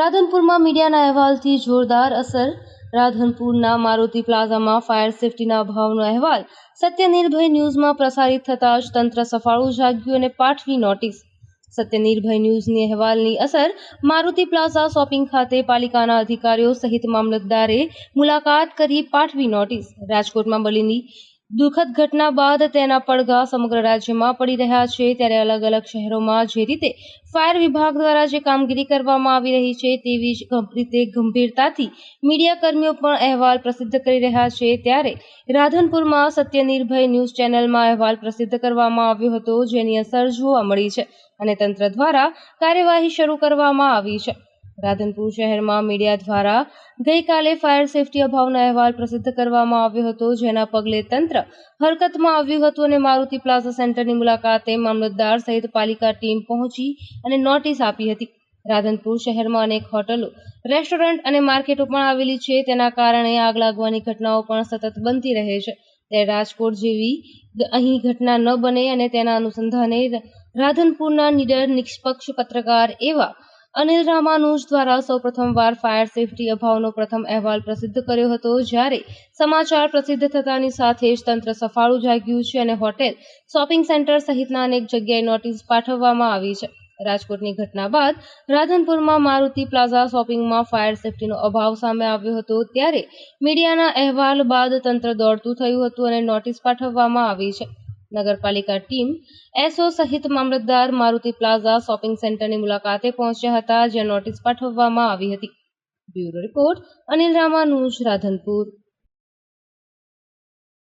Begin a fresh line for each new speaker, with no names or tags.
રાધનપુરમાં મીડિયાના અહેવાલથી જોરદાર અસર. રાધનપુરના મારુતિ પ્લાઝામાં ફાયર સેફટીના અભાવનો અહેવાલ. સત્ય નિર્ભય ન્યૂઝમાં પ્રસારિત થતાં જ તંત્ર સફાળું જાગ્યું અને પાઠવી નોટિસ. સત્ય નિર્ભય ન્યૂઝની અહેવાલની અસર. મારુતિ પ્લાઝા શોપિંગ ખાતે પાલિકાના અધિકારીઓ સહિત મામલતદારે મુલાકાત કરી પાઠવી નોટિસ. રાજકોટમાં બલીની દુઃખદ ઘટના બાદ તેના પડઘા સમગ્ર રાજ્યમાં પડી રહ્યા છે. ત્યારે અલગ અલગ શહેરોમાં જે રીતે ફાયર વિભાગ દ્વારા જે કામગીરી કરવામાં આવી રહી છે, તેવી જ રીતે ગંભીરતાથી મીડિયા કર્મીઓ પણ અહેવાલ પ્રસિદ્ધ કરી રહ્યા છે. ત્યારે રાધનપુરમાં સત્ય નિર્ભય ન્યૂઝ ચેનલમાં અહેવાલ પ્રસિદ્ધ કરવામાં આવ્યો હતો, જેની અસર જોવા મળી છે અને તંત્ર દ્વારા કાર્યવાહી શરૂ કરવામાં આવી છે. રાધનપુર શહેરમાં મીડિયા દ્વારા ગઈકાલે ફાયર સેફટી અભાવનો અહેવાલ પ્રસિદ્ધ કરવામાં આવ્યો હતો, જેના પગલે તંત્ર હરકતમાં આવ્યું હતું અને મારુતિ પ્લાઝા સેન્ટરની મુલાકાતે મામલતદાર સહિત પાલિકા ટીમ પહોંચી અને નોટિસ આપી હતી. રાધનપુર શહેરમાં અનેક હોટલો, રેસ્ટોરન્ટ અને માર્કેટો પણ આવેલી છે. તેના કારણે આગ લાગવાની ઘટનાઓ પણ સતત બનતી રહે છે. ત્યારે રાજકોટ જેવી અહીં ઘટના ન બને અને તેના અનુસંધાને રાધનપુરના નિડર નિષ્પક્ષ પત્રકાર એવા અનિલ રામાનુજ દ્વારા સૌ પ્રથમવાર ફાયર સેફટી અભાવનો પ્રથમ અહેવાલ પ્રસિદ્ધ કર્યો હતો, જ્યારે સમાચાર પ્રસિદ્ધ થતાની સાથે જ તંત્ર સફાળું જાગ્યું છે અને હોટેલ, શોપિંગ સેન્ટર સહિતના અનેક જગ્યાએ નોટિસ પાઠવવામાં આવી છે. રાજકોટની ઘટના બાદ રાધનપુરમાં મારુતિ પ્લાઝા શોપિંગમાં ફાયર સેફટીનો અભાવ સામે આવ્યો હતો, ત્યારે મીડિયાના અહેવાલ બાદ તંત્ર દોડતું થયું હતું અને નોટિસ પાઠવવામાં આવી છે. નગરપાલિકા ટીમ એસઓ સહિત મામલતદાર મારુતિ પ્લાઝા શોપિંગ સેન્ટરની મુલાકાતે પહોંચ્યા હતા જ્યાં નોટિસ પાઠવવામાં આવી હતી. Bureau report Anil Ramanuj Radhanpur.